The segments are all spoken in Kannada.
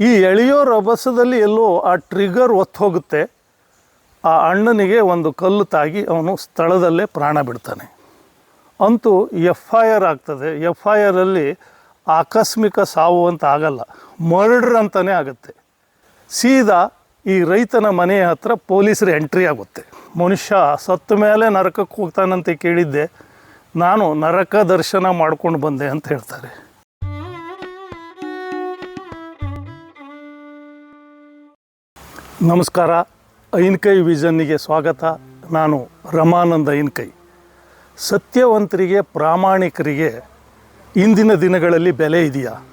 ಈ ಎಳೆಯೋ ರಭಸದಲ್ಲಿ ಎಲ್ಲೋ ಆ ಟ್ರಿಗರ್ ಒತ್ತು ಹೋಗುತ್ತೆ. ಆ ಅಣ್ಣನಿಗೆ ಒಂದು ಕಲ್ಲು ತಾಗಿ ಅವನು ಸ್ಥಳದಲ್ಲೇ ಪ್ರಾಣ ಬಿಡ್ತಾನೆ. ಅಂತೂ ಎಫ್ ಐ ಆರ್ ಆಗ್ತದೆ. ಎಫ್ ಐ ಆರಲ್ಲಿ ಆಕಸ್ಮಿಕ ಸಾವು ಅಂತ ಆಗಲ್ಲ. ಮರ್ಡ್ರ್ ಅಂತಲೇ ಆಗುತ್ತೆ. ಸೀದಾ ಈ ರೈತನ ಮನೆಯ ಹತ್ರ ಪೊಲೀಸರು ಎಂಟ್ರಿ ಆಗುತ್ತೆ. ಮನುಷ್ಯ ಸತ್ತ ಮೇಲೆ ನರಕಕ್ಕೆ ಹೋಗ್ತಾನಂತೆ ಕೇಳಿದ್ದೆ. ನಾನು ನರಕ ದರ್ಶನ ಮಾಡ್ಕೊಂಡು ಬಂದೆ ಅಂತ ಹೇಳ್ತಾರೆ. ನಮಸ್ಕಾರ. ಐನ್ಕೈ ವಿಷನ್ನಿಗೆ ಸ್ವಾಗತ. ನಾನು ರಮಾನಂದ ಐನ್ಕೈ ಸತ್ಯವಂತರಿಗೆ, ಪ್ರಾಮಾಣಿಕರಿಗೆ ಇಂದಿನ ದಿನಗಳಲ್ಲಿ ಬೆಲೆ ಇದೆಯಾ?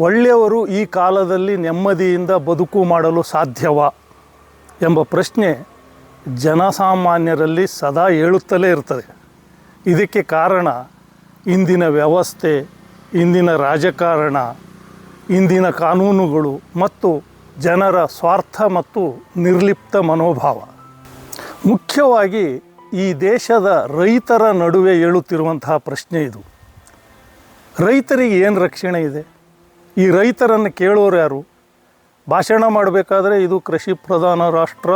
ಒಳ್ಳೆಯವರು ಈ ಕಾಲದಲ್ಲಿ ನೆಮ್ಮದಿಯಿಂದ ಬದುಕು ಮಾಡಲು ಸಾಧ್ಯವಾ? ಎಂಬ ಪ್ರಶ್ನೆ ಜನಸಾಮಾನ್ಯರಲ್ಲಿ ಸದಾ ಹೇಳುತ್ತಲೇ ಇರ್ತದೆ. ಇದಕ್ಕೆ ಕಾರಣ ಇಂದಿನ ವ್ಯವಸ್ಥೆ, ಇಂದಿನ ರಾಜಕಾರಣ, ಇಂದಿನ ಕಾನೂನುಗಳು ಮತ್ತು ಜನರ ಸ್ವಾರ್ಥ ಮತ್ತು ನಿರ್ಲಿಪ್ತ ಮನೋಭಾವ. ಮುಖ್ಯವಾಗಿ ಈ ದೇಶದ ರೈತರ ನಡುವೆ ಏಳುತ್ತಿರುವಂತಹ ಪ್ರಶ್ನೆ ಇದು. ರೈತರಿಗೆ ಏನು ರಕ್ಷಣೆ ಇದೆ? ಈ ರೈತರನ್ನು ಕೇಳೋರು ಯಾರು? ಭಾಷಣ ಮಾಡಬೇಕಾದ್ರೆ ಇದು ಕೃಷಿ ಪ್ರಧಾನ ರಾಷ್ಟ್ರ,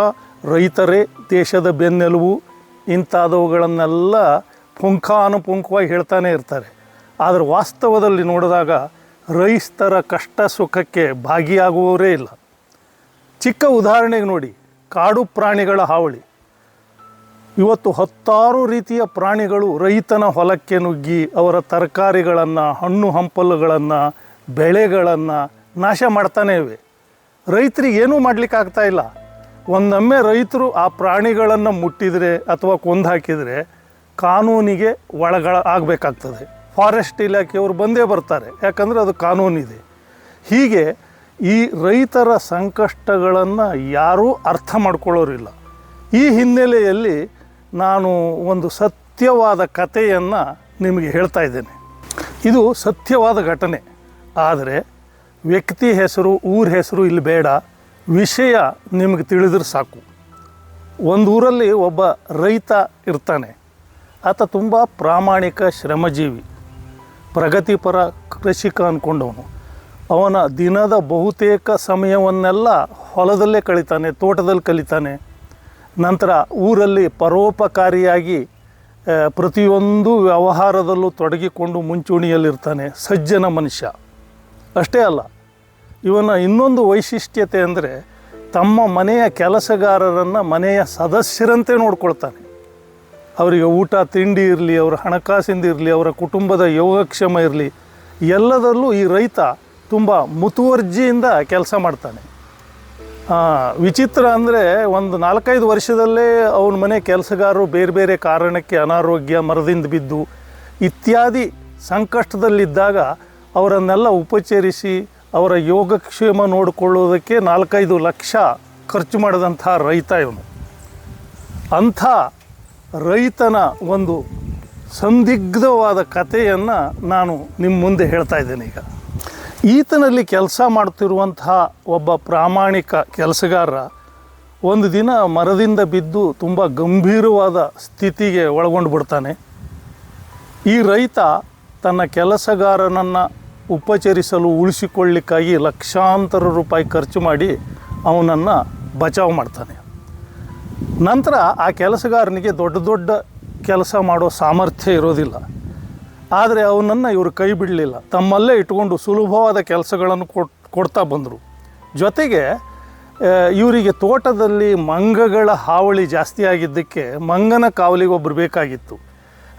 ರೈತರೇ ದೇಶದ ಬೆನ್ನೆಲುಬು ಇಂಥದವುಗಳನ್ನೆಲ್ಲ ಪುಂಖಾನುಪುಂಖವಾಗಿ ಹೇಳ್ತಾನೆ ಇರ್ತಾರೆ. ಆದರೆ ವಾಸ್ತವದಲ್ಲಿ ನೋಡಿದಾಗ ರೈತರ ಕಷ್ಟ ಸುಖಕ್ಕೆ ಭಾಗಿಯಾಗುವವರೇ ಇಲ್ಲ. ಚಿಕ್ಕ ಉದಾಹರಣೆಗೆ ನೋಡಿ, ಕಾಡು ಪ್ರಾಣಿಗಳ ಹಾವಳಿ. ಇವತ್ತು ಹತ್ತಾರು ರೀತಿಯ ಪ್ರಾಣಿಗಳು ರೈತನ ಹೊಲಕ್ಕೆ ನುಗ್ಗಿ ಅವರ ತರಕಾರಿಗಳನ್ನು, ಹಣ್ಣು ಹಂಪಲುಗಳನ್ನು, ಬೆಳೆಗಳನ್ನು ನಾಶ ಮಾಡ್ತಾನೇ ಇವೆ. ರೈತರಿಗೆ ಏನೂ ಮಾಡ್ಲಿಕ್ಕೆ ಆಗ್ತಾ ಇಲ್ಲ. ಒಂದೊಮ್ಮೆ ರೈತರು ಆ ಪ್ರಾಣಿಗಳನ್ನು ಮುಟ್ಟಿದರೆ ಅಥವಾ ಕೊಂದು ಹಾಕಿದರೆ ಕಾನೂನಿಗೆ ಒಳಗಳ ಆಗಬೇಕಾಗ್ತದೆ. ಫಾರೆಸ್ಟ್ ಇಲಾಖೆಯವರು ಬಂದೇ ಬರ್ತಾರೆ, ಯಾಕಂದರೆ ಅದು ಕಾನೂನಿದೆ. ಹೀಗೆ ಈ ರೈತರ ಸಂಕಷ್ಟಗಳನ್ನು ಯಾರೂ ಅರ್ಥ ಮಾಡ್ಕೊಳ್ಳೋರಿಲ್ಲ. ಈ ಹಿನ್ನೆಲೆಯಲ್ಲಿ ನಾನು ಒಂದು ಸತ್ಯವಾದ ಕಥೆಯನ್ನು ನಿಮಗೆ ಹೇಳ್ತಾ ಇದ್ದೇನೆ. ಇದು ಸತ್ಯವಾದ ಘಟನೆ. ಆದರೆ ವ್ಯಕ್ತಿ ಹೆಸರು, ಊರ ಹೆಸರು ಇಲ್ಲಿ ಬೇಡ. ವಿಷಯ ನಿಮಗೆ ತಿಳಿದ್ರೆ ಸಾಕು. ಒಂದು ಊರಲ್ಲಿ ಒಬ್ಬ ರೈತ ಇರ್ತಾನೆ. ಆತ ತುಂಬ ಪ್ರಾಮಾಣಿಕ ಶ್ರಮಜೀವಿ. ಪ್ರಗತಿಪರ ಕೃಷಿಕ ಅಂದ್ಕೊಂಡವನು ಅವನ ದಿನದ ಬಹುತೇಕ ಸಮಯವನ್ನೆಲ್ಲ ಹೊಲದಲ್ಲೇ ಕಳೀತಾನೆ, ತೋಟದಲ್ಲಿ ಕಲಿತಾನೆ ನಂತರ ಊರಲ್ಲಿ ಪರೋಪಕಾರಿಯಾಗಿ ಪ್ರತಿಯೊಂದು ವ್ಯವಹಾರದಲ್ಲೂ ತೊಡಗಿಕೊಂಡು ಮುಂಚೂಣಿಯಲ್ಲಿರ್ತಾನೆ, ಸಜ್ಜನ ಮನುಷ್ಯ. ಅಷ್ಟೇ ಅಲ್ಲ, ಇವನ ಇನ್ನೊಂದು ವೈಶಿಷ್ಟ್ಯತೆ ಅಂದರೆ ತಮ್ಮ ಮನೆಯ ಕೆಲಸಗಾರರನ್ನು ಮನೆಯ ಸದಸ್ಯರಂತೆ ನೋಡ್ಕೊಳ್ತಾನೆ. ಅವರಿಗೆ ಊಟ, ತಿಂಡಿ ಇರಲಿ, ಅವರ ಹಣಕಾಸಿಂದ ಇರಲಿ, ಅವರ ಕುಟುಂಬದ ಯೋಗಕ್ಷೇಮ ಇರಲಿ, ಎಲ್ಲದರಲ್ಲೂ ಈ ರೈತ ತುಂಬ ಮುತುವರ್ಜಿಯಿಂದ ಕೆಲಸ ಮಾಡ್ತಾನೆ. ವಿಚಿತ್ರ ಅಂದರೆ ಒಂದು ನಾಲ್ಕೈದು ವರ್ಷದಲ್ಲೇ ಅವನ ಮನೆ ಕೆಲಸಗಾರರು ಬೇರೆ ಬೇರೆ ಕಾರಣಕ್ಕೆ ಅನಾರೋಗ್ಯ, ಮರದಿಂದ ಬಿದ್ದು ಇತ್ಯಾದಿ ಸಂಕಷ್ಟದಲ್ಲಿದ್ದಾಗ ಅವರನ್ನೆಲ್ಲ ಉಪಚರಿಸಿ ಅವರ ಯೋಗಕ್ಷೇಮ ನೋಡಿಕೊಳ್ಳೋದಕ್ಕೆ ನಾಲ್ಕೈದು ಲಕ್ಷ ಖರ್ಚು ಮಾಡಿದಂಥ ರೈತ ಇವನು. ಅಂಥ ರೈತನ ಒಂದು ಸಂದಿಗ್ಧವಾದ ಕಥೆಯನ್ನು ನಾನು ನಿಮ್ಮ ಮುಂದೆ ಹೇಳ್ತಾ ಇದ್ದೇನೆ ಈಗ. ಈತನಲ್ಲಿ ಕೆಲಸ ಮಾಡ್ತಿರುವಂತಹ ಒಬ್ಬ ಪ್ರಾಮಾಣಿಕ ಕೆಲಸಗಾರ ಒಂದು ದಿನ ಮರದಿಂದ ಬಿದ್ದು ತುಂಬ ಗಂಭೀರವಾದ ಸ್ಥಿತಿಗೆ ಒಳಗೊಂಡು ಬಿಡ್ತಾನೆ. ಈ ರೈತ ತನ್ನ ಕೆಲಸಗಾರನನ್ನು ಉಪಚರಿಸಲು ಉಳಿಸಿಕೊಳ್ಳಿಕ್ಕಾಗಿ ಲಕ್ಷಾಂತರ ರೂಪಾಯಿ ಖರ್ಚು ಮಾಡಿ ಅವನನ್ನು ಬಚಾವ್ ಮಾಡ್ತಾನೆ. ನಂತರ ಆ ಕೆಲಸಗಾರನಿಗೆ ದೊಡ್ಡ ದೊಡ್ಡ ಕೆಲಸ ಮಾಡೋ ಸಾಮರ್ಥ್ಯ ಇರೋದಿಲ್ಲ. ಆದರೆ ಅವನನ್ನು ಇವರು ಕೈ ಬಿಡಲಿಲ್ಲ. ತಮ್ಮಲ್ಲೇ ಇಟ್ಕೊಂಡು ಸುಲಭವಾದ ಕೆಲಸಗಳನ್ನು ಕೊಡ್ತಾ ಬಂದರು. ಜೊತೆಗೆ ಇವರಿಗೆ ತೋಟದಲ್ಲಿ ಮಂಗಗಳ ಹಾವಳಿ ಜಾಸ್ತಿ ಆಗಿದ್ದಕ್ಕೆ ಮಂಗನ ಕಾವಲಿಗೆ ಒಬ್ಬರು ಬೇಕಾಗಿತ್ತು.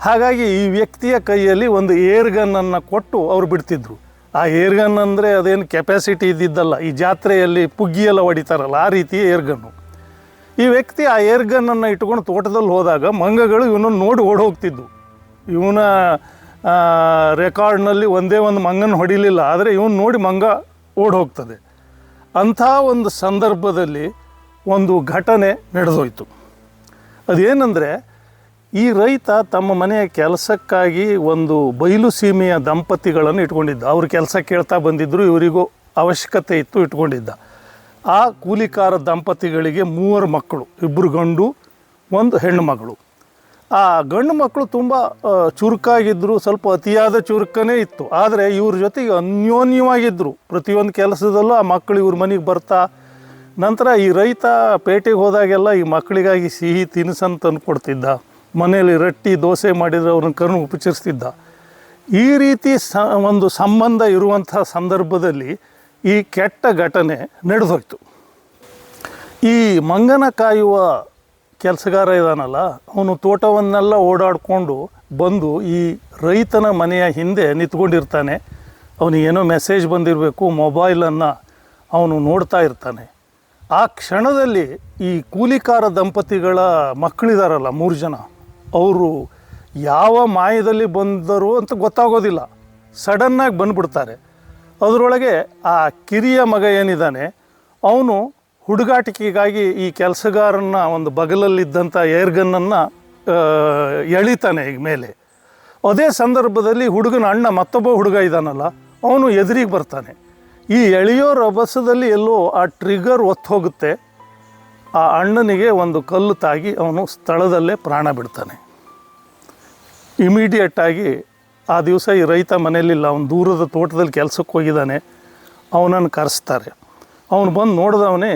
ಹಾಗಾಗಿ ಈ ವ್ಯಕ್ತಿಯ ಕೈಯಲ್ಲಿ ಒಂದು ಏರ್ಗನ್ನನ್ನು ಕೊಟ್ಟು ಅವರು ಬಿಡ್ತಿದ್ರು. ಆ ಏರ್ಗನ್ ಅಂದರೆ ಅದೇನು ಕೆಪಾಸಿಟಿ ಇದ್ದಿದ್ದಲ್ಲ, ಈ ಜಾತ್ರೆಯಲ್ಲಿ ಪುಗ್ಗಿಯೆಲ್ಲ ಹೊಡಿತಾರಲ್ಲ, ಆ ರೀತಿ ಏರ್ಗನ್ನು ಈ ವ್ಯಕ್ತಿ ಆ ಏರ್ಗನ್ನನ್ನು ಇಟ್ಕೊಂಡು ತೋಟದಲ್ಲಿ ಹೋದಾಗ ಮಂಗಗಳು ಇವನನ್ನು ನೋಡಿ ಓಡಿ ಇವನ ರೆಕಾರ್ಡ್ನಲ್ಲಿ ಒಂದೇ ಒಂದು ಮಂಗನ ಹೊಡಿಲಿಲ್ಲ, ಆದರೆ ಇವನು ನೋಡಿ ಮಂಗ ಓಡಿ ಹೋಗ್ತದೆ ಅಂಥ ಒಂದು ಸಂದರ್ಭದಲ್ಲಿ ಒಂದು ಘಟನೆ ನಡೆದೋಯ್ತು. ಅದೇನೆಂದರೆ, ಈ ರೈತ ತಮ್ಮ ಮನೆಯ ಕೆಲಸಕ್ಕಾಗಿ ಒಂದು ಬಯಲು ಸೀಮೆಯ ದಂಪತಿಗಳನ್ನು ಇಟ್ಕೊಂಡಿದ್ದ. ಅವ್ರ ಕೆಲಸ ಕೇಳ್ತಾ ಬಂದಿದ್ದರು ಇವರಿಗೂ ಅವಶ್ಯಕತೆ ಇತ್ತು ಇಟ್ಕೊಂಡಿದ್ದ. ಆ ಕೂಲಿಕಾರ ದಂಪತಿಗಳಿಗೆ ಮೂವರು ಮಕ್ಕಳು ಇಬ್ಬರು ಗಂಡು, ಒಂದು ಹೆಣ್ಣು ಮಗಳು. ಆ ಗಂಡು ಮಕ್ಕಳು ತುಂಬ ಚುರುಕಾಗಿದ್ದರು ಸ್ವಲ್ಪ ಅತಿಯಾದ ಚುರುಕನೇ ಇತ್ತು. ಆದರೆ ಇವ್ರ ಜೊತೆಗೆ ಅನ್ಯೋನ್ಯವಾಗಿದ್ದರು ಪ್ರತಿಯೊಂದು ಕೆಲಸದಲ್ಲೂ ಆ ಮಕ್ಕಳು ಇವ್ರ ಮನೆಗೆ ಬರ್ತಾ, ನಂತರ ಈ ರೈತ ಪೇಟೆಗೆ ಹೋದಾಗೆಲ್ಲ ಈ ಮಕ್ಕಳಿಗಾಗಿ ಸಿಹಿ ತಿನಿಸನ್ನು ತಂದು ಕೊಡ್ತಿದ್ದ ಮನೆಯಲ್ಲಿ ರೊಟ್ಟಿ, ದೋಸೆ ಮಾಡಿದರೆ ಅವ್ರನ್ನ ಕರ್ನು ಉಪಚರಿಸ್ತಿದ್ದ. ಈ ರೀತಿ ಸ, ಒಂದು ಸಂಬಂಧ ಇರುವಂಥ ಸಂದರ್ಭದಲ್ಲಿ ಈ ಕೆಟ್ಟ ಘಟನೆ ನಡೆದೋಯ್ತು. ಈ ಮಂಗನ ಕಾಯುವ ಕೆಲಸಗಾರ ಇದಾನಲ್ಲ, ಅವನು ತೋಟವನ್ನೆಲ್ಲ ಓಡಾಡಿಕೊಂಡು ಬಂದು ಈ ರೈತನ ಮನೆಯ ಹಿಂದೆ ನಿಂತ್ಕೊಂಡಿರ್ತಾನೆ. ಅವನಿಗೇನೋ ಮೆಸೇಜ್ ಬಂದಿರಬೇಕು ಮೊಬೈಲನ್ನು ಅವನು ನೋಡ್ತಾ ಇರ್ತಾನೆ. ಆ ಕ್ಷಣದಲ್ಲಿ ಈ ಕೂಲಿಕಾರ ದಂಪತಿಗಳ ಮಕ್ಕಳಿದಾರಲ್ಲ, ಮೂರು ಜನ, ಅವರು ಯಾವ ಮಾಯದಲ್ಲಿ ಬಂದರು ಅಂತ ಗೊತ್ತಾಗೋದಿಲ್ಲ. ಸಡನ್ನಾಗಿ ಬಂದ್ಬಿಡ್ತಾರೆ. ಅದರೊಳಗೆ ಆ ಕಿರಿಯ ಮಗ ಏನಿದ್ದಾನೆ, ಅವನು ಹುಡುಗಾಟಿಕೆಗಾಗಿ ಈ ಕೆಲಸಗಾರನ ಒಂದು ಬಗಲಲ್ಲಿದ್ದಂಥ ಏರ್ಗನ್ನನ್ನು ಎಳಿತಾನೆ ಈಗ ಮೇಲೆ. ಅದೇ ಸಂದರ್ಭದಲ್ಲಿ ಹುಡುಗನ ಅಣ್ಣ ಮತ್ತೊಬ್ಬ ಹುಡುಗ ಇದ್ದಾನಲ್ಲ ಅವನು ಎದುರಿಗೆ ಬರ್ತಾನೆ. ಈ ಎಳೆಯೋ ರಭಸದಲ್ಲಿ ಎಲ್ಲೋ ಆ ಟ್ರಿಗರ್ ಒತ್ತು ಹೋಗುತ್ತೆ. ಆ ಅಣ್ಣನಿಗೆ ಒಂದು ಕಲ್ಲು ತಾಗಿ ಅವನು ಸ್ಥಳದಲ್ಲೇ ಪ್ರಾಣ ಬಿಡ್ತಾನೆ. ಇಮಿಡಿಯೇಟಾಗಿ ಆ ದಿವಸ ಈ ರೈತ ಮನೆಯಲ್ಲಿಲ್ಲ, ಅವನು ದೂರದ ತೋಟದಲ್ಲಿ ಕೆಲಸಕ್ಕೆ ಹೋಗಿದ್ದಾನೆ, ಅವನನ್ನು ಕರೆಸ್ತಾರೆ. ಅವನು ಬಂದು ನೋಡಿದವನೇ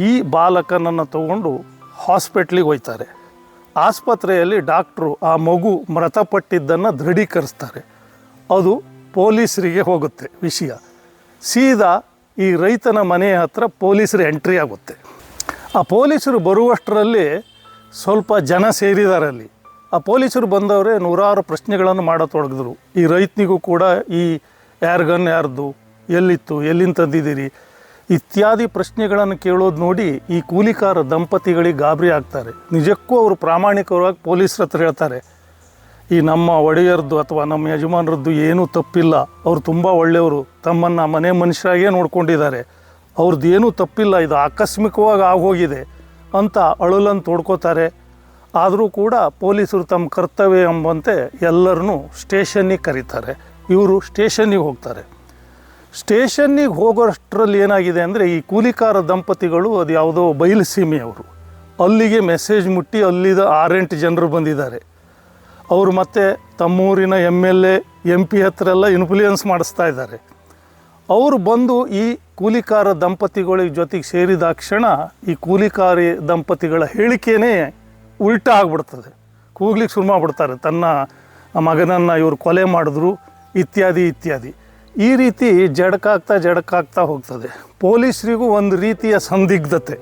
ಈ ಬಾಲಕನನ್ನು ತಗೊಂಡು ಹಾಸ್ಪಿಟ್ಲಿಗೆ ಹೋಯ್ತಾರೆ. ಆಸ್ಪತ್ರೆಯಲ್ಲಿ ಡಾಕ್ಟ್ರು ಆ ಮಗು ಮೃತಪಟ್ಟಿದ್ದನ್ನು ದೃಢೀಕರಿಸ್ತಾರೆ. ಅದು ಪೊಲೀಸರಿಗೆ ಹೋಗುತ್ತೆ ವಿಷಯ. ಸೀದಾ ಈ ರೈತನ ಮನೆಯ ಹತ್ರ ಪೊಲೀಸರು ಎಂಟ್ರಿ ಆಗುತ್ತೆ. ಆ ಪೊಲೀಸರು ಬರುವಷ್ಟರಲ್ಲಿ ಸ್ವಲ್ಪ ಜನ ಸೇರಿದ್ದಾರೆ ಅಲ್ಲಿ. ಆ ಪೊಲೀಸರು ಬಂದವರೇ ನೂರಾರು ಪ್ರಶ್ನೆಗಳನ್ನು ಮಾಡತೊಡಗಿದ್ರು. ಈ ರೈತನಿಗೂ ಕೂಡ ಈ ಯಾರ್ಗನ್ ಯಾರ್ದು? ಎಲ್ಲಿತ್ತು? ಎಲ್ಲಿಂದ ತಂದಿದ್ದೀರಿ ಇತ್ಯಾದಿ ಪ್ರಶ್ನೆಗಳನ್ನು ಕೇಳೋದು ನೋಡಿ ಈ ಕೂಲಿಕಾರ ದಂಪತಿಗಳಿಗೆ ಗಾಬರಿ ಆಗ್ತಾರೆ. ನಿಜಕ್ಕೂ ಅವರು ಪ್ರಾಮಾಣಿಕವಾಗಿ ಪೊಲೀಸರ ಹತ್ರ ಹೇಳ್ತಾರೆ, ಈ ನಮ್ಮ ಒಡೆಯರದ್ದು ಅಥವಾ ನಮ್ಮ ಯಜಮಾನರದ್ದು ಏನೂ ತಪ್ಪಿಲ್ಲ. ಅವರು ತುಂಬ ಒಳ್ಳೆಯವರು. ತಮ್ಮನ್ನು ಮನೆ ಮನುಷ್ಯರಾಗೇ ನೋಡ್ಕೊಂಡಿದ್ದಾರೆ. ಅವ್ರದ್ದು ಏನೂ ತಪ್ಪಿಲ್ಲ. ಇದು ಆಕಸ್ಮಿಕವಾಗಿ ಆಗೋಗಿದೆ ಅಂತ ಅಳಲನ್ನು ತೋಡ್ಕೋತಾರೆ. ಆದರೂ ಕೂಡ ಪೊಲೀಸರು ತಮ್ಮ ಕರ್ತವ್ಯ ಎಂಬಂತೆ ಎಲ್ಲರನ್ನೂ ಸ್ಟೇಷನ್ನಿಗೆ ಕರೀತಾರೆ. ಇವರು ಸ್ಟೇಷನ್ನಿಗೆ ಹೋಗ್ತಾರೆ. ಸ್ಟೇಷನ್ನಿಗೆ ಹೋಗೋಷ್ಟರಲ್ಲಿ ಏನಾಗಿದೆ ಅಂದರೆ ಈ ಕೂಲಿಕಾರ ದಂಪತಿಗಳು ಅದು ಯಾವುದೋ ಬಯಲುಸೀಮೆಯವರು ಅಲ್ಲಿಗೆ ಮೆಸೇಜ್ ಮುಟ್ಟಿ ಅಲ್ಲಿದ ಆರೆಂಟು ಜನರು ಬಂದಿದ್ದಾರೆ. ಅವರು ಮತ್ತೆ ತಮ್ಮೂರಿನ M L A M P ಹತ್ರ ಎಲ್ಲ ಇನ್ಫ್ಲೂಯೆನ್ಸ್ ಮಾಡಿಸ್ತಾ ಇದ್ದಾರೆ. ಅವರು ಬಂದು ಈ ಕೂಲಿಕಾರ ದಂಪತಿಗಳ ಜೊತೆಗೆ ಸೇರಿದ ಕ್ಷಣ ಈ ಕೂಲಿಕಾರಿ ದಂಪತಿಗಳ ಹೇಳಿಕೆನೇ ಉಲ್ಟ ಆಗ್ಬಿಡ್ತದೆ. ಕೂಗ್ಲಿಕ್ಕೆ ಶುರು ಮಾಡಿಬಿಡ್ತಾರೆ. ತನ್ನ ಮಗನನ್ನು ಇವರು ಕೊಲೆ ಮಾಡಿದ್ರು, ಇತ್ಯಾದಿ ಇತ್ಯಾದಿ. ಈ ರೀತಿ ಜಡಕಾಗ್ತಾ ಜಡಕಾಗ್ತಾ ಹೋಗ್ತದೆ. ಪೊಲೀಸರಿಗೂ ಒಂದು ರೀತಿಯ ಸಂದಿಗ್ಧತೆ.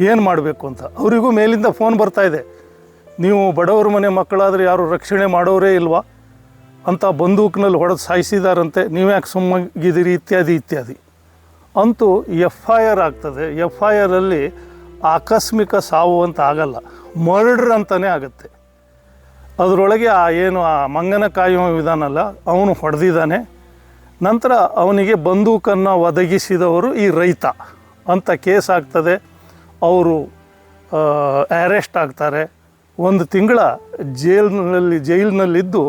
ಏನು ಮಾಡಬೇಕು ಅಂತ? ಅವರಿಗೂ ಮೇಲಿಂದ ಫೋನ್ ಬರ್ತಾ ಇದೆ. ನೀವು ಬಡವರ ಮನೆ ಮಕ್ಕಳಾದರೆ ಯಾರು ರಕ್ಷಣೆ ಮಾಡೋರೇ ಇಲ್ವಾ? ಅಂತ ಬಂದೂಕಿನಲ್ಲಿ ಹೊಡೆದು ಸಾಯಿಸಿದಾರಂತೆ. ನೀವ್ಯಾಕೆ ಸುಮ್ಮಗಿದ್ದೀರಿ? ಇತ್ಯಾದಿ ಇತ್ಯಾದಿ. ಅಂತೂ ಎಫ್ ಐ ಆರ್ ಆಗ್ತದೆ. ಎಫ್ ಐ ಆರಲ್ಲಿ ಆಕಸ್ಮಿಕ ಸಾವು ಅಂತ ಆಗಲ್ಲ. ಮರ್ಡ್ರ್ ಅಂತಲೇ ಆಗುತ್ತೆ. ಅದರೊಳಗೆ ಆ ಏನು ಆ ಮಂಗನ ಕಾಯುವ ವಿಧಾನಲ್ಲ ಅವನು ಹೊಡೆದಿದ್ದಾನೆ. ನಂತರ ಅವನಿಗೆ ಬಂದೂಕನ್ನು ಒದಗಿಸಿದವರು ಈ ರೈತ ಅಂತ ಕೇಸ್ ಆಗ್ತದೆ. ಅವರು ಅರೆಸ್ಟ್ ಆಗ್ತಾರೆ. ಒಂದು ತಿಂಗಳ ಜೈಲ್ನಲ್ಲಿ, ಜೈಲಿನಲ್ಲಿದ್ದು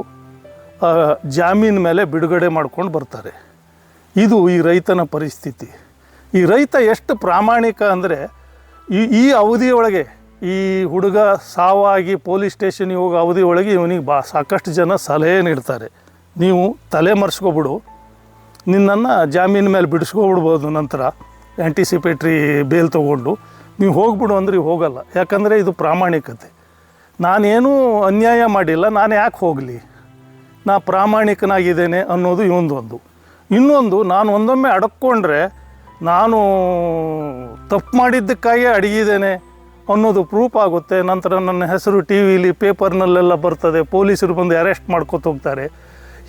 ಜಾಮೀನ್ ಮೇಲೆ ಬಿಡುಗಡೆ ಮಾಡ್ಕೊಂಡು ಬರ್ತಾರೆ. ಇದು ಈ ರೈತನ ಪರಿಸ್ಥಿತಿ. ಈ ರೈತ ಎಷ್ಟು ಪ್ರಾಮಾಣಿಕ ಅಂದರೆ, ಈ ಈ ಅವಧಿಯೊಳಗೆ, ಈ ಹುಡುಗ ಸಾವಾಗಿ ಪೊಲೀಸ್ ಸ್ಟೇಷನ್ಗೆ ಹೋಗೋ ಅವಧಿಯೊಳಗೆ ಇವನಿಗೆ ಬಾ, ಸಾಕಷ್ಟು ಜನ ಸಲಹೆ ನೀಡ್ತಾರೆ. ನೀವು ತಲೆ ಮರೆಸ್ಕೊಬಿಡು. ನಿನ್ನನ್ನು ಜಾಮೀನು ಮೇಲೆ ಬಿಡಿಸ್ಕೊಬಿಡ್ಬೋದು ನಂತರ ಆ್ಯಂಟಿಸಿಪೇಟ್ರಿ ಬೇಲ್ ತೊಗೊಂಡು. ನೀವು ಹೋಗ್ಬಿಡು ಅಂದ್ರೆ ಹೋಗಲ್ಲ. ಯಾಕಂದರೆ ಇದು ಪ್ರಾಮಾಣಿಕತೆ. ನಾನೇನೂ ಅನ್ಯಾಯ ಮಾಡಿಲ್ಲ, ನಾನು ಯಾಕೆ ಹೋಗಲಿ? ನಾ ಪ್ರಾಮಾಣಿಕನಾಗಿದ್ದೇನೆ ಅನ್ನೋದು ಇವೊಂದೊಂದು ಇನ್ನೊಂದು, ನಾನು ಒಂದೊಮ್ಮೆ ಅಡಕ್ಕೊಂಡ್ರೆ ನಾನು ತಪ್ಪು ಮಾಡಿದ್ದಕ್ಕಾಗಿ ಅಡಗಿದ್ದೇನೆ ಅನ್ನೋದು ಪ್ರೂಫ್ ಆಗುತ್ತೆ. ನಂತರ ನನ್ನ ಹೆಸರು ಟಿ ವಿಲಿ ಪೇಪರ್ನಲ್ಲೆಲ್ಲ ಬರ್ತದೆ. ಪೊಲೀಸರು ಬಂದು ಅರೆಸ್ಟ್ ಮಾಡ್ಕೊತ ಹೋಗ್ತಾರೆ.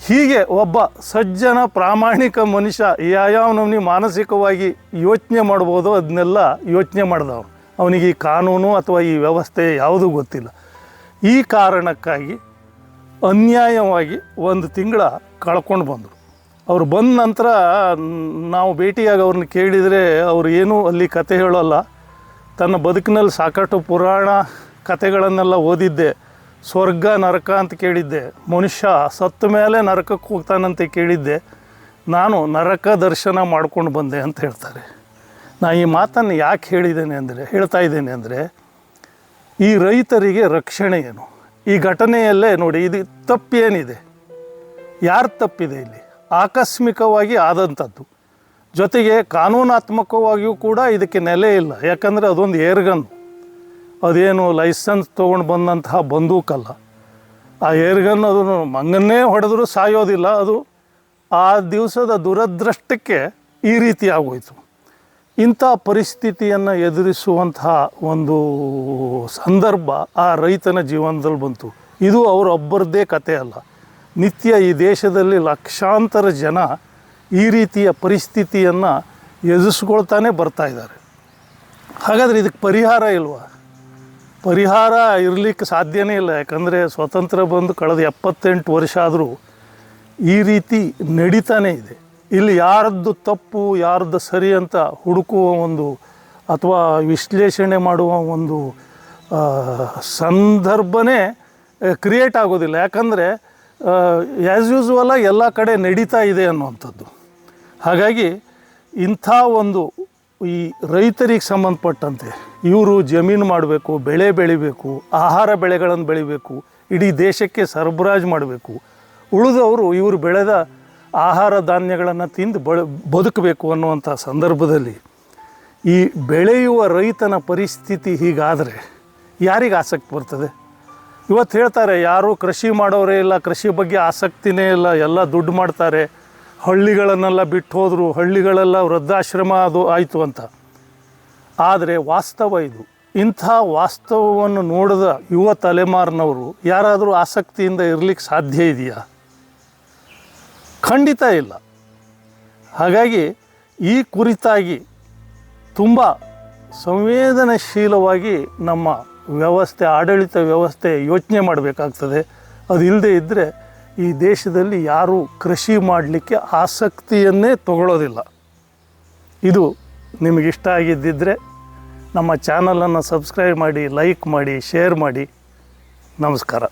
ಹೀಗೆ ಒಬ್ಬ ಸಜ್ಜನ ಪ್ರಾಮಾಣಿಕ ಮನುಷ್ಯ ಯಾವ ನಮ್ನಿ ಮಾನಸಿಕವಾಗಿ ಯೋಚನೆ ಮಾಡ್ಬೋದು ಅದನ್ನೆಲ್ಲ ಯೋಚನೆ ಮಾಡ್ದವ ಅವನಿಗೆ ಈ ಕಾನೂನು ಅಥವಾ ಈ ವ್ಯವಸ್ಥೆ ಯಾವುದೂ ಗೊತ್ತಿಲ್ಲ. ಈ ಕಾರಣಕ್ಕಾಗಿ ಅನ್ಯಾಯವಾಗಿ ಒಂದು ತಿಂಗಳ ಕಳ್ಕೊಂಡು ಬಂದರು. ಅವ್ರು ಬಂದ ನಂತರ ನಾವು ಭೇಟಿಯಾಗಿ ಅವ್ರನ್ನ ಕೇಳಿದರೆ ಅವ್ರು ಏನೂ ಅಲ್ಲಿ ಕತೆ ಹೇಳೋಲ್ಲ. ತನ್ನ ಬದುಕಿನಲ್ಲಿ ಸಾಕಷ್ಟು ಪುರಾಣ ಕತೆಗಳನ್ನೆಲ್ಲ ಓದಿದ್ದೆ. ಸ್ವರ್ಗ, ನರಕ ಅಂತ ಕೇಳಿದ್ದೆ. ಮನುಷ್ಯ ಸತ್ತ ಮೇಲೆ ನರಕಕ್ಕೆ ಹೋಗ್ತಾನಂತ ಕೇಳಿದ್ದೆ. ನಾನು ನರಕ ದರ್ಶನ ಮಾಡ್ಕೊಂಡು ಬಂದೆ ಅಂತ ಹೇಳ್ತಾರೆ. ನಾನು ಈ ಮಾತನ್ನು ಯಾಕೆ ಹೇಳಿದ್ದೇನೆ ಅಂದರೆ, ಹೇಳ್ತಾ ಇದ್ದೇನೆ ಅಂದರೆ, ಈ ರೈತರಿಗೆ ರಕ್ಷಣೆ ಏನು? ಈ ಘಟನೆಯಲ್ಲೇ ನೋಡಿ, ಇದು ತಪ್ಪೇನಿದೆ? ಯಾರು ತಪ್ಪಿದೆ ಇಲ್ಲಿ? ಆಕಸ್ಮಿಕವಾಗಿ ಆದಂಥದ್ದು. ಜೊತೆಗೆ ಕಾನೂನಾತ್ಮಕವಾಗಿಯೂ ಕೂಡ ಇದಕ್ಕೆ ನೆಲೆ ಇಲ್ಲ. ಯಾಕಂದರೆ ಅದೊಂದು ಏರ್ಗನ್. ಅದೇನು ಲೈಸೆನ್ಸ್ ತೊಗೊಂಡು ಬಂದಂತಹ ಬಂದೂಕಲ್ಲ. ಆ ಏರ್ಗನ್ ಅದನ್ನು ಮಂಗನ್ನೇ ಹೊಡೆದರೂ ಸಾಯೋದಿಲ್ಲ, ಅದು ಆ ದಿವಸದ ದುರದೃಷ್ಟಕ್ಕೆ ಈ ರೀತಿ ಆಗೋಯ್ತು. ಇಂಥ ಪರಿಸ್ಥಿತಿಯನ್ನು ಎದುರಿಸುವಂತಹ ಒಂದು ಸಂದರ್ಭ ಆ ರೈತನ ಜೀವನದಲ್ಲಿ ಬಂತು. ಇದು ಅವರೊಬ್ಬರದ್ದೇ ಕತೆ ಅಲ್ಲ. ನಿತ್ಯ ಈ ದೇಶದಲ್ಲಿ ಲಕ್ಷಾಂತರ ಜನ ಈ ರೀತಿಯ ಪರಿಸ್ಥಿತಿಯನ್ನು ಎದುರಿಸ್ಕೊಳ್ತಾನೆ ಬರ್ತಾ ಇದ್ದಾರೆ. ಹಾಗಾದರೆ ಇದಕ್ಕೆ ಪರಿಹಾರ ಇಲ್ವಾ? ಪರಿಹಾರ ಇರಲಿಕ್ಕೆ ಸಾಧ್ಯನೇ ಇಲ್ಲ. ಯಾಕಂದರೆ ಸ್ವತಂತ್ರ ಬಂದು ಕಳೆದ ಎಪ್ಪತ್ತೆಂಟು ವರ್ಷ ಆದರೂ ಈ ರೀತಿ ನಡೀತಾನೇ ಇದೆ. ಇಲ್ಲಿ ಯಾರದ್ದು ತಪ್ಪು ಯಾರದ್ದು ಸರಿ ಅಂತ ಹುಡುಕುವ ಒಂದು ಅಥವಾ ವಿಶ್ಲೇಷಣೆ ಮಾಡುವ ಒಂದು ಸಂದರ್ಭನೇ ಕ್ರಿಯೇಟ್ ಆಗೋದಿಲ್ಲ. ಯಾಕಂದರೆ ಆ್ಯಸ್ ಯೂಸ್ವಲ್ಲ ಎಲ್ಲ ಕಡೆ ನಡೀತಾ ಇದೆ ಅನ್ನುವಂಥದ್ದು. ಹಾಗಾಗಿ ಇಂಥ ಒಂದು ಈ ರೈತರಿಗೆ ಸಂಬಂಧಪಟ್ಟಂತೆ ಇವರು ಜಮೀನು ಮಾಡಬೇಕು, ಬೆಳೆ ಬೆಳಿಬೇಕು, ಆಹಾರ ಬೆಳೆಗಳನ್ನು ಬೆಳಿಬೇಕು, ಇಡೀ ದೇಶಕ್ಕೆ ಸರಬರಾಜು ಮಾಡಬೇಕು. ಉಳಿದವರು ಇವರು ಬೆಳೆದ ಆಹಾರ ಧಾನ್ಯಗಳನ್ನು ತಿಂದು ಬಳ, ಬದುಕಬೇಕು ಅನ್ನುವಂಥ ಸಂದರ್ಭದಲ್ಲಿ ಈ ಬೆಳೆಯುವ ರೈತನ ಪರಿಸ್ಥಿತಿ ಹೀಗಾದರೆ ಯಾರಿಗೆ ಆಸಕ್ತಿ ಬರ್ತದೆ? ಇವತ್ತು ಹೇಳ್ತಾರೆ, ಯಾರೂ ಕೃಷಿ ಮಾಡೋರೇ ಇಲ್ಲ, ಕೃಷಿ ಬಗ್ಗೆ ಆಸಕ್ತಿನೇ ಇಲ್ಲ, ಎಲ್ಲ ದುಡ್ಡು ಮಾಡ್ತಾರೆ. ಹಳ್ಳಿಗಳನ್ನೆಲ್ಲ ಬಿಟ್ಟು ಹೋದರು ಹಳ್ಳಿಗಳೆಲ್ಲ ವೃದ್ಧಾಶ್ರಮ ಅದು ಆಯಿತು ಅಂತ. ಆದರೆ ವಾಸ್ತವ ಇದು. ಇಂಥ ವಾಸ್ತವವನ್ನು ನೋಡಿದ ಯುವ ತಲೆಮಾರಿನವರು ಯಾರಾದರೂ ಆಸಕ್ತಿಯಿಂದ ಇರಲಿಕ್ಕೆ ಸಾಧ್ಯ ಇದೆಯಾ? ಖಂಡಿತ ಇಲ್ಲ. ಹಾಗಾಗಿ ಈ ಕುರಿತಾಗಿ ತುಂಬ ಸಂವೇದನಶೀಲವಾಗಿ ನಮ್ಮ ವ್ಯವಸ್ಥೆ, ಆಡಳಿತ ವ್ಯವಸ್ಥೆ ಯೋಚನೆ ಮಾಡಬೇಕಾಗ್ತದೆ. ಅದು ಇಲ್ಲದೆ ಇದ್ದರೆ ಈ ದೇಶದಲ್ಲಿ ಯಾರೂ ಕೃಷಿ ಮಾಡಲಿಕ್ಕೆ ಆಸಕ್ತಿಯನ್ನೇ ತಗೊಳ್ಳೋದಿಲ್ಲ ಇದು ನಿಮಗಿಷ್ಟ ಆಗಿದ್ದಿದ್ದರೆ ನಮ್ಮ ಚಾನಲನ್ನು ಸಬ್ಸ್ಕ್ರೈಬ್ ಮಾಡಿ, ಲೈಕ್ ಮಾಡಿ, ಶೇರ್ ಮಾಡಿ. ನಮಸ್ಕಾರ.